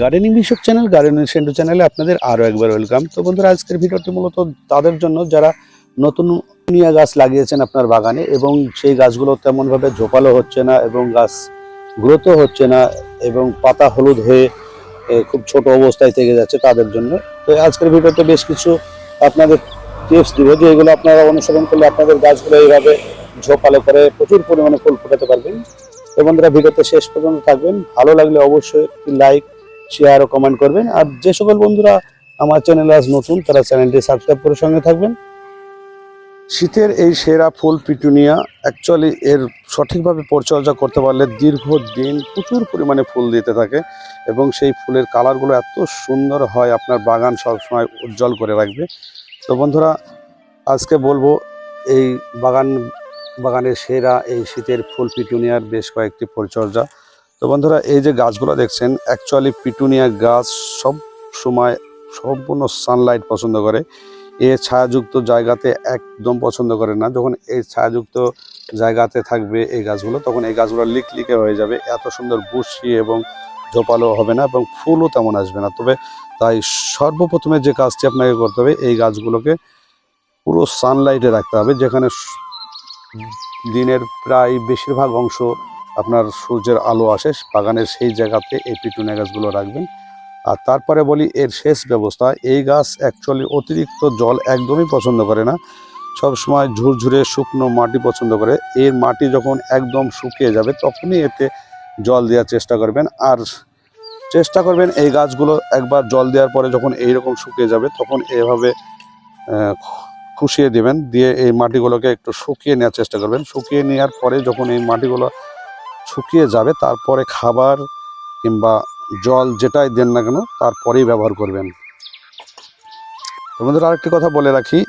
Gardening বিষয়ক channel gardening Sentu চ্যানেলে আপনাদের আরও একবার ওয়েলকাম তো বন্ধুরা, আজকের ভিডিওটি মূলত তাদের জন্য, যারা নতুন নিয়া গাছ লাগিয়েছেন আপনার বাগানে এবং সেই গাছগুলো তেমনভাবে ঝোপালো হচ্ছে না এবং গাছ গ্রোথও হচ্ছে না এবং পাতা হলুদ হয়ে খুব ছোট অবস্থায় থেকে যাচ্ছে তাদের জন্য। তো আজকের ভিডিওতে বেশ কিছু আপনাদের টিপস দিব যে এগুলো আপনারা অনুসরণ করলে আপনাদের গাছগুলো এইভাবে ঝোপালো করে প্রচুর পরিমাণে ফুল ফোটাতে পারবেন। তো বন্ধুরা, ভিডিওতে শেষ পর্যন্ত থাকবেন। ভালো লাগলে অবশ্যই লাইক শেয়ার ও কমেন্ট করবেন। আর যে সকল বন্ধুরা আমার চ্যানেলে আজ নতুন, তারা চ্যানেলটি সাবস্ক্রাইব করে সঙ্গে থাকবেন। শীতের এই সেরা ফুল পিটুনিয়া অ্যাকচুয়ালি এর সঠিকভাবে পরিচর্যা করতে পারলে দীর্ঘদিন প্রচুর পরিমাণে ফুল দিতে থাকে এবং সেই ফুলের কালারগুলো এত সুন্দর হয়, আপনার বাগান সবসময় উজ্জ্বল করে রাখবে। তো বন্ধুরা, আজকে বলব এই বাগান, বাগানের সেরা এই শীতের ফুল পিটুনিয়ার বেশ কয়েকটি পরিচর্যা। তো বন্ধুরা, এই যে গাছগুলো দেখছেন অ্যাকচুয়ালি পিটুনিয়া গাছ সব সময় সম্পূর্ণ সানলাইট পছন্দ করে। এ ছায়াযুক্ত জায়গাতে একদম পছন্দ করে না। যখন এই ছায়াযুক্ত জায়গাতে থাকবে এই গাছগুলো, তখন এই গাছগুলো লিক লিকে হয়ে যাবে। এত সুন্দর বুশি এবং ঝোপালো হবে না এবং ফুলও তেমন আসবে না। তবে তাই সর্বপ্রথমে যে কাজটি আপনাকে করতে হবে, এই গাছগুলোকে পুরো সানলাইটে রাখতে হবে, যেখানে দিনের প্রায় বেশিরভাগ অংশ আপনার সূর্যের আলো আসে, বাগানের সেই জায়গাতে এই পিটুনিয়া গাছগুলো রাখবেন। আর তারপরে বলি, এর শেষ ব্যবস্থা, এই গাছ অ্যাকচুয়ালি অতিরিক্ত জল একদমই পছন্দ করে না। সব সময় ঝুরঝুরে শুকনো মাটি পছন্দ করে। এর মাটি যখন একদম শুকিয়ে যাবে, তখনই এতে জল দেওয়ার চেষ্টা করবেন। আর চেষ্টা করবেন এই গাছগুলো একবার জল দেওয়ার পরে যখন এইরকম শুকিয়ে যাবে, তখন এভাবে খুশিয়ে দিবেন। দিয়ে এই মাটিগুলোকে একটু শুকিয়ে নেওয়ার চেষ্টা করবেন। শুকিয়ে নেওয়ার পরে যখন এই মাটিগুলো শুকিয়ে যাবে, তারপরে খাবার কিংবা জল যেটাই দেন না কেন, তারপরেই ব্যবহার করবেন। তোমাদের আরেকটি কথা বলে রাখি,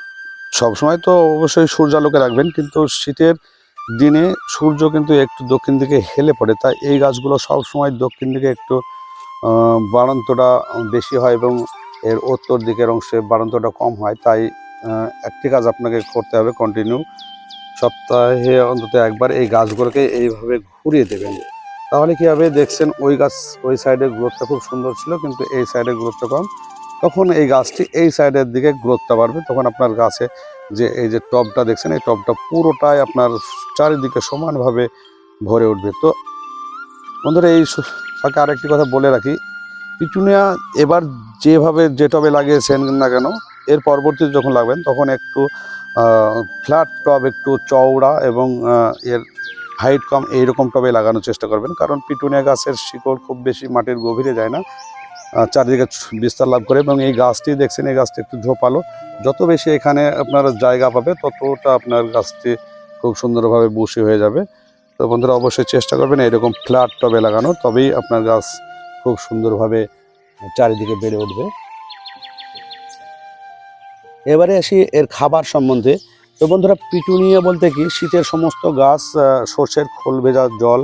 সবসময় তো অবশ্যই সূর্যালোকে রাখবেন, কিন্তু শীতের দিনে সূর্য কিন্তু একটু দক্ষিণ দিকে হেলে পড়ে, তাই এই গাছগুলো সবসময় দক্ষিণ দিকে একটু বাড়ন্তটা বেশি হয় এবং এর উত্তর দিকের অংশে বাড়ন্তটা কম হয়, তাই একটি কাজ আপনাকে করতে হবে কন্টিনিউ সপ্তাহে অন্তত একবার এই গাছগুলোকে এইভাবে ঘুরিয়ে দেবেন। তাহলে কি হবে? দেখছেন ওই গাছ, ওই সাইডের গ্রোথটা খুব সুন্দর ছিল, কিন্তু এই সাইডের গ্রোথটা কম। তখন এই গাছটি এই সাইডের দিকে গ্রোথটা বাড়বে। তখন আপনার গাছে যে, এই যে টবটা দেখছেন, এই টবটা পুরোটাই আপনার চারিদিকে সমানভাবে ভরে উঠবে। তো বন্ধুরা, এই ফাঁকে আরেকটি কথা বলে রাখি। পিটুনিয়া এবার যেভাবে যে টবে লাগিয়েছেন না কেন এর পরবর্তীতে যখন লাগবেন, তখন একটু ফ্ল্যাট টব একটু চওড়া এবং এর হাইট কম এইরকম টবে লাগানোর চেষ্টা করবেন। কারণ পিটুনিয়া গাছের শিকড় খুব বেশি মাটির গভীরে যায় না। চারিদিকে বিস্তার লাভ করে এবং এই গাছটি দেখছেন, এই গাছটি একটু ঝোপালো। যত বেশি এখানে আপনার জায়গা পাবে, ততটা আপনার গাছটি খুব সুন্দরভাবে বুশি হয়ে যাবে। তো বন্ধুরা, অবশ্যই চেষ্টা করবেন এরকম ফ্ল্যাট টবে লাগানো তবেই আপনার গাছ খুব সুন্দরভাবে চারিদিকে বেড়ে উঠবে। এবারে আসি এর খাবার সম্বন্ধে। তো বন্ধুরা, পিটুনিয়া বলতে কি? শীতের সমস্ত গাছ সর্ষের খোল ভেজা জল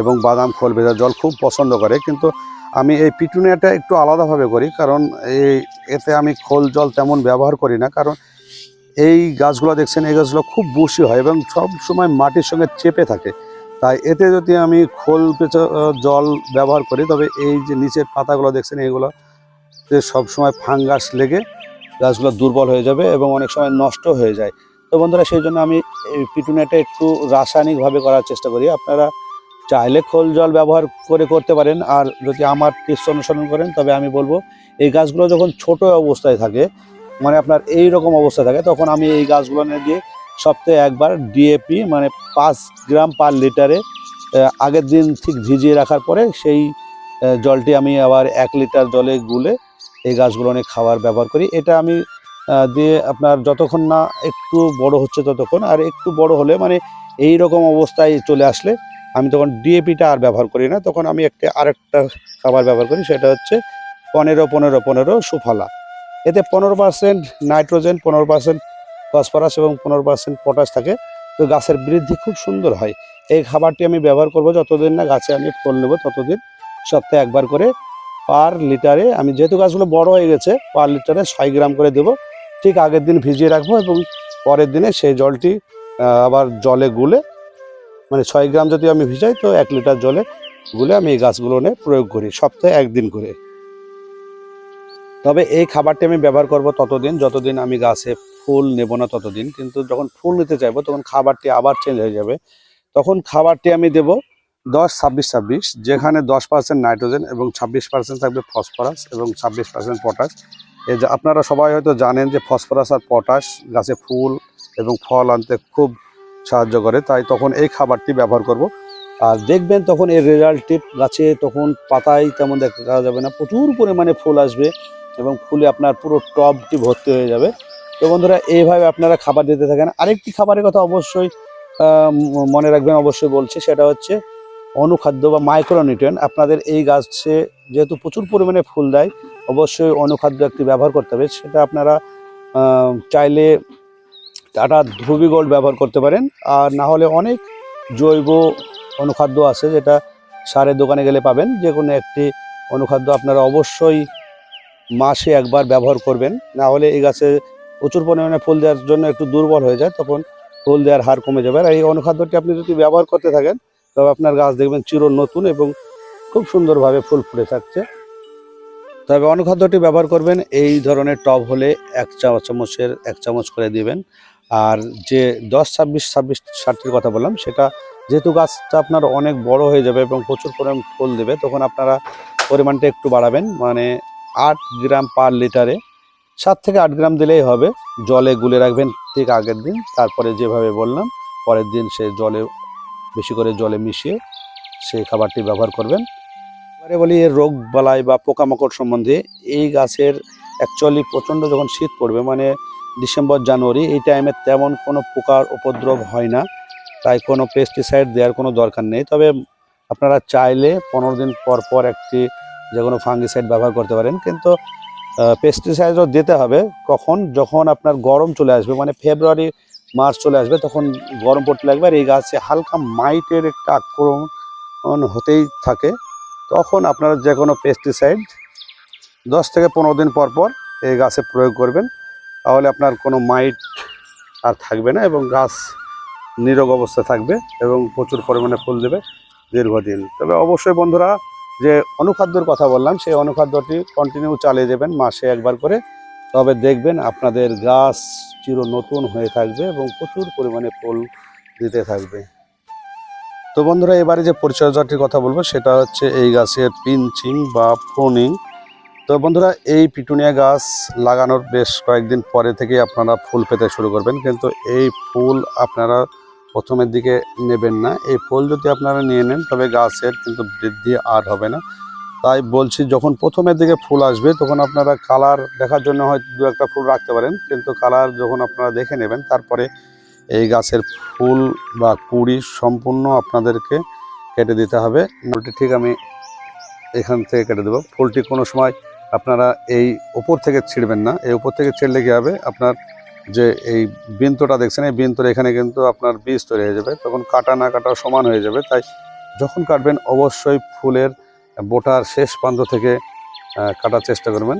এবং বাদাম খোল ভেজা জল খুব পছন্দ করে। কিন্তু আমি এই পিটুনিয়াটা একটু আলাদাভাবে করি, কারণ এই এতে আমি খোল জল তেমন ব্যবহার করি না। কারণ এই গাছগুলো দেখছেন, এই গাছগুলো খুব বসি হয় এবং সব সময় মাটির সঙ্গে চেপে থাকে। তাই এতে যদি আমি খোল জল ব্যবহার করি, তবে এই যে নিচের পাতাগুলো দেখছেন এইগুলো সবসময় ফাঙ্গাস লেগে গাছগুলো দুর্বল হয়ে যাবে এবং অনেক সময় নষ্ট হয়ে যায়। তো বন্ধুরা, সেই জন্য আমি এই পিটুনিয়াটা একটু রাসায়নিকভাবে করার চেষ্টা করি। আপনারা চাইলে খোল জল ব্যবহার করে করতে পারেন, আর যদি আমার টিপস অনুসরণ করেন, তবে আমি বলব, এই গাছগুলো যখন ছোট অবস্থায় থাকে মানে আপনার এই রকম অবস্থায় থাকে, তখন আমি এই গাছগুলো দিয়ে সপ্তাহে একবার ডিএপি মানে পাঁচ গ্রাম পার লিটারে আগের দিন ঠিক ভিজিয়ে রাখার পরে সেই জলটি আমি আবার এক লিটার জলে গুলে এই গাছগুলো অনেক খাবার ব্যবহার করি। এটা আমি দিয়ে আপনার যতক্ষণ না একটু বড় হচ্ছে ততক্ষণ, আর একটু বড় হলে মানে এই রকম অবস্থায় চলে আসলে আমি তখন ডিএপিটা আর ব্যবহার করি না। তখন আমি একটা, আরেকটা খাবার ব্যবহার করি, সেটা হচ্ছে পনেরো পনেরো পনেরো সুফলা। এতে পনেরো পার্সেন্ট নাইট্রোজেন, পনেরো পার্সেন্ট ফসফরাস এবং পনেরো পার্সেন্ট পটাশ থাকে। তো গাছের বৃদ্ধি খুব সুন্দর হয়। এই খাবারটি আমি ব্যবহার করব, যতদিন না গাছে আমি ফল নেব ততদিন সপ্তাহে একবার করে পার লিটারে, আমি যেহেতু গাছগুলো বড় হয়ে গেছে, পার লিটারে ছয় গ্রাম করে দেবো। ঠিক আগের দিন ভিজিয়ে রাখব এবং পরের দিনে সেই জলটি আবার জলে গুলে মানে ছয় গ্রাম যদি আমি ভিজাই, তো এক লিটার জলে গুলে আমি এই গাছগুলো নিয়ে প্রয়োগ করি, সপ্তাহে একদিন করে। তবে এই খাবারটি আমি ব্যবহার করব ততদিন, যতদিন আমি গাছে ফুল নেব না ততদিন। কিন্তু যখন ফুল নিতে চাইব, তখন খাবারটি আবার চেঞ্জ হয়ে যাবে। তখন খাবারটি আমি দেব দশ, ছাব্বিশ ছাব্বিশ, যেখানে দশ পার্সেন্ট নাইট্রোজেন এবং ছাব্বিশ পার্সেন্ট থাকবে ফসফরাস এবং ছাব্বিশ পার্সেন্ট পটাশ যে আপনারা সবাই হয়তো জানেন যে ফসফরাস আর পটাশ গাছে ফুল এবং ফল আনতে খুব সাহায্য করে, তাই তখন এই খাবারটি ব্যবহার করব। আর দেখবেন তখন এর রেজাল্টটি গাছে তখন পাতায় তেমন দেখা যাবে না, প্রচুর পরিমাণে ফুল আসবে এবং ফুলে আপনার পুরো টবটি ভর্তি হয়ে যাবে। তো বন্ধুরা, এইভাবে আপনারা খাবার দিতে থাকেন। আরেকটি খাবারের কথা অবশ্যই মনে রাখবেন, অবশ্যই বলছি, সেটা হচ্ছে অনুখাদ্য বা মাইক্রোনিউট্রিয়েন্ট আপনাদের এই গাছে যেহেতু প্রচুর পরিমাণে ফুল দেয়, অবশ্যই অনুখাদ্য একটি ব্যবহার করতে হবে। সেটা আপনারা চাইলে টাটা ধ্রুবি গোল্ড ব্যবহার করতে পারেন। আর না হলে অনেক জৈব অনুখাদ্য আছে যেটা সারের দোকানে গেলে পাবেন। যে কোনো একটি অনুখাদ্য আপনারা অবশ্যই মাসে একবার ব্যবহার করবেন। না হলে এই গাছে প্রচুর পরিমাণে ফুল দেওয়ার জন্য একটু দুর্বল হয়ে যায়, তখন ফুল দেওয়ার হার কমে যাবে। আর এই অনুখাদ্যটি আপনি যদি ব্যবহার করতে থাকেন তবে আপনার গাছ দেখবেন চির নতুন এবং খুব সুন্দরভাবে ফুল ফুটে থাকছে। তবে অনুখাদ্যটি ব্যবহার করবেন, এই ধরনের টব হলে এক চা চামচের, এক চামচ করে দিবেন। আর যে দশ, ছাব্বিশ ছাব্বিশ, ষাটটির কথা বললাম, সেটা যেহেতু গাছটা আপনার অনেক বড় হয়ে যাবে এবং প্রচুর পরিমাণ ফুল দেবে, তখন আপনারা পরিমাণটা একটু বাড়াবেন। মানে আট গ্রাম পার লিটারে, সাত থেকে আট গ্রাম দিলেই হবে। জলে গুলে রাখবেন ঠিক আগের দিন, তারপরে যেভাবে বললাম, পরের দিন সে জলে বেশি করে জলে মিশিয়ে সেই খাবারটি ব্যবহার করবেন। এবারে বলি এর রোগ বালাই বা পোকামাকড় সম্বন্ধে এই গাছের অ্যাকচুয়ালি প্রচণ্ড যখন শীত পড়বে মানে ডিসেম্বর, জানুয়ারি, এই টাইমে তেমন কোনো পোকার উপদ্রব হয় না। তাই কোনো পেস্টিসাইড দেওয়ার কোনো দরকার নেই। তবে আপনারা চাইলে পনেরো দিন পর পর একটি যে কোনো ফাঙ্গিসাইড ব্যবহার করতে পারেন। কিন্তু পেস্টিসাইডও দিতে হবে। কখন? যখন আপনার গরম চলে আসবে মানে ফেব্রুয়ারি মার্চ চলে আসবে, তখন গরম পড়তে লাগবে আর এই গাছে হালকা মাইটের একটা আক্রমণ হতেই থাকে। তখন আপনারা যে কোনো পেস্টিসাইড দশ থেকে পনেরো দিন পর পর এই গাছে প্রয়োগ করবেন। তাহলে আপনার কোনো মাইট আর থাকবে না এবং গাছ নিরোগ অবস্থা থাকবে এবং প্রচুর পরিমাণে ফুল দেবে দীর্ঘদিন। তবে অবশ্যই বন্ধুরা, যে অনুখাদ্যর কথা বললাম, সেই অনুখাদ্যটি কন্টিনিউ চালিয়ে যাবেন মাসে একবার করে। তবে দেখবেন আপনাদের গাছ চির নতুন হয়ে থাকবে এবং প্রচুর পরিমাণে ফুল দিতে থাকবে। তো বন্ধুরা, এবারে যে পরিচর্যাটির কথা বলব, সেটা হচ্ছে এই গাছের পিঞ্চিং বা ফোনিং তো বন্ধুরা, এই পিটুনিয়া গাছ লাগানোর বেশ কয়েকদিন পরে থেকে আপনারা ফুল পেতে শুরু করবেন। কিন্তু এই ফুল আপনারা প্রথমের দিকে নেবেন না। এই ফুল যদি আপনারা নিয়ে নেন, তবে গাছের কিন্তু বৃদ্ধি আর হবে না। তাই বলছি যখন প্রথমের দিকে ফুল আসবে, তখন আপনারা কালার দেখার জন্য হয়তো দু একটা ফুল রাখতে পারেন। কিন্তু কালার যখন আপনারা দেখে নেবেন, তারপরে এই গাছের ফুল বা কুড়ি সম্পূর্ণ আপনাদেরকে কেটে দিতে হবে। ফুলটি ঠিক আমি এখান থেকে কেটে দেবো। ফুলটি কোনো সময় আপনারা এই ওপর থেকে ছিঁড়বেন না। এই ওপর থেকে ছিঁড়লে কী হবে? আপনার যে এই বিন্তটা দেখছেন, এই বিন্তর এখানে কিন্তু আপনার বীজ তৈরি হয়ে যাবে। তখন কাটা না কাটা সমান হয়ে যাবে। তাই যখন কাটবেন, অবশ্যই ফুলের বোটার শেষ প্রান্ত থেকে কাটার চেষ্টা করবেন।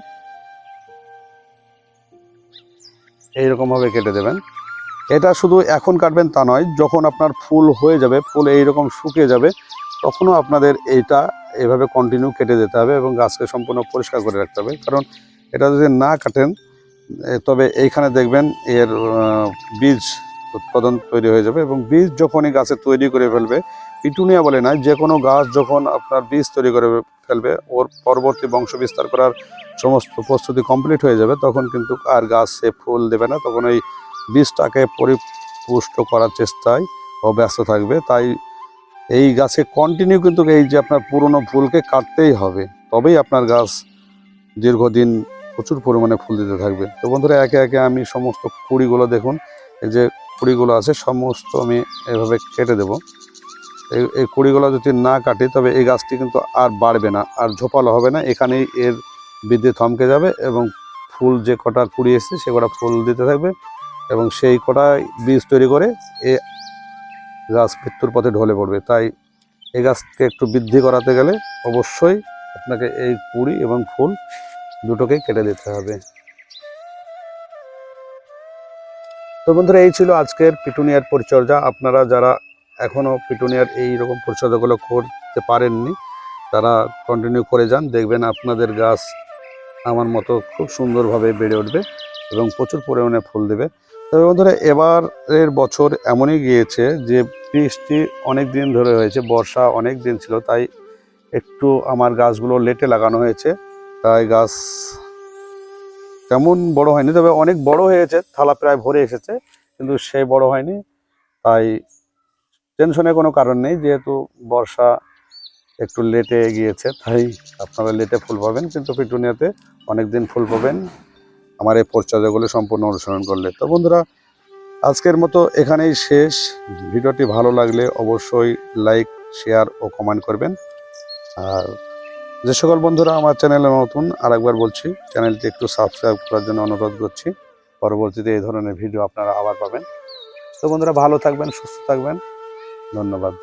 এইরকমভাবে কেটে দেবেন। এটা শুধু এখন কাটবেন তা নয়, যখন আপনার ফুল হয়ে যাবে, ফুল এইরকম শুকিয়ে যাবে, তখনও আপনাদের এইটা এভাবে কন্টিনিউ কেটে যেতে হবে এবং গাছকে সম্পূর্ণ পরিষ্কার করে রাখতে হবে। কারণ এটা যদি না কাটেন তবে এইখানে দেখবেন এর বীজ উৎপাদন তৈরি হয়ে যাবে এবং বীজ যখনই গাছে তৈরি করে ফেলবে, পিটুনিয়া বলে না যে কোনো গাছ যখন আপনার বীজ তৈরি করে ফেলবে, ওর পরবর্তী বংশ বিস্তার করার সমস্ত প্রস্তুতি কমপ্লিট হয়ে যাবে, তখন কিন্তু আর গাছে ফুল দেবে না। তখন ওই বীজটাকে পরিপুষ্ট করার চেষ্টায় ও ব্যস্ত থাকবে। তাই এই গাছে কন্টিনিউ কিন্তু এই যে আপনার পুরনো ফুলকে কাটতেই হবে। তবেই আপনার গাছ দীর্ঘদিন প্রচুর পরিমাণে ফুল দিতে থাকবে। তো বন্ধুরা, একে একে আমি সমস্ত কুড়িগুলো দেখুন, এই যে কুড়িগুলো আছে, সমস্ত আমি এভাবে কেটে দেব। এই এই কুড়িগুলো যদি না কাটি, তবে এই গাছটি কিন্তু আর বাড়বে না, আর ঝোপালো হবে না। এখানেই এর বৃদ্ধি থমকে যাবে এবং ফুল যে কটা কুড়ি এসছে, সে কটা ফুল দিতে থাকবে এবং সেই কটায় বীজ তৈরি করে এ গাছ মৃত্যুর পথে ঢলে পড়বে। তাই এই গাছকে একটু বৃদ্ধি করাতে গেলে অবশ্যই আপনাকে এই কুড়ি এবং ফুল দুটোকেই কেটে দিতে হবে। তো বন্ধুরা, এই ছিল আজকের পিটুনিয়ার পরিচর্যা। আপনারা যারা এখনও পিটুনিয়ার এই রকম পরিচর্যাগুলো করতে পারেননি, তারা কন্টিনিউ করে যান। দেখবেন আপনাদের গাছ আমার মতো খুব সুন্দরভাবে বেড়ে উঠবে এবং প্রচুর পরিমাণে ফুল দেবে। তবে বন্ধুরা, এবারের বছর এমনই গিয়েছে যে বৃষ্টি অনেক দিন ধরে হয়েছে, বর্ষা অনেক দিন ছিল, তাই একটু আমার গাছগুলো লেটে লাগানো হয়েছে। তাই গাছ তেমন বড় হয়নি, তবে অনেক বড় হয়েছে, থালা প্রায় ভরে এসেছে, কিন্তু সে বড় হয়নি, তাই টেনশনের কোনো কারণ নেই, যেহেতু বর্ষা একটু লেটে গিয়েছে, তাই আপনারা লেটে ফুল পাবেন, কিন্তু পিটুনিয়াতে অনেক দিন ফুল পাবেন, আমার এই পরিচর্যাগুলো সম্পূর্ণ অনুসরণ করলে। তো বন্ধুরা, আজকের মতো এখানেই শেষ, ভিডিওটি ভালো লাগলে অবশ্যই লাইক, শেয়ার ও কমেন্ট করবেন, আর যে সকল বন্ধুরা আমার চ্যানেলে নতুন, আরেকবার বলছি, চ্যানেলটি একটু সাবস্ক্রাইব করার জন্য অনুরোধ করছি। পরবর্তীতে এই ধরনের ভিডিও আপনারা আবার পাবেন। তো বন্ধুরা, ভালো থাকবেন, সুস্থ থাকবেন। ধন্যবাদ।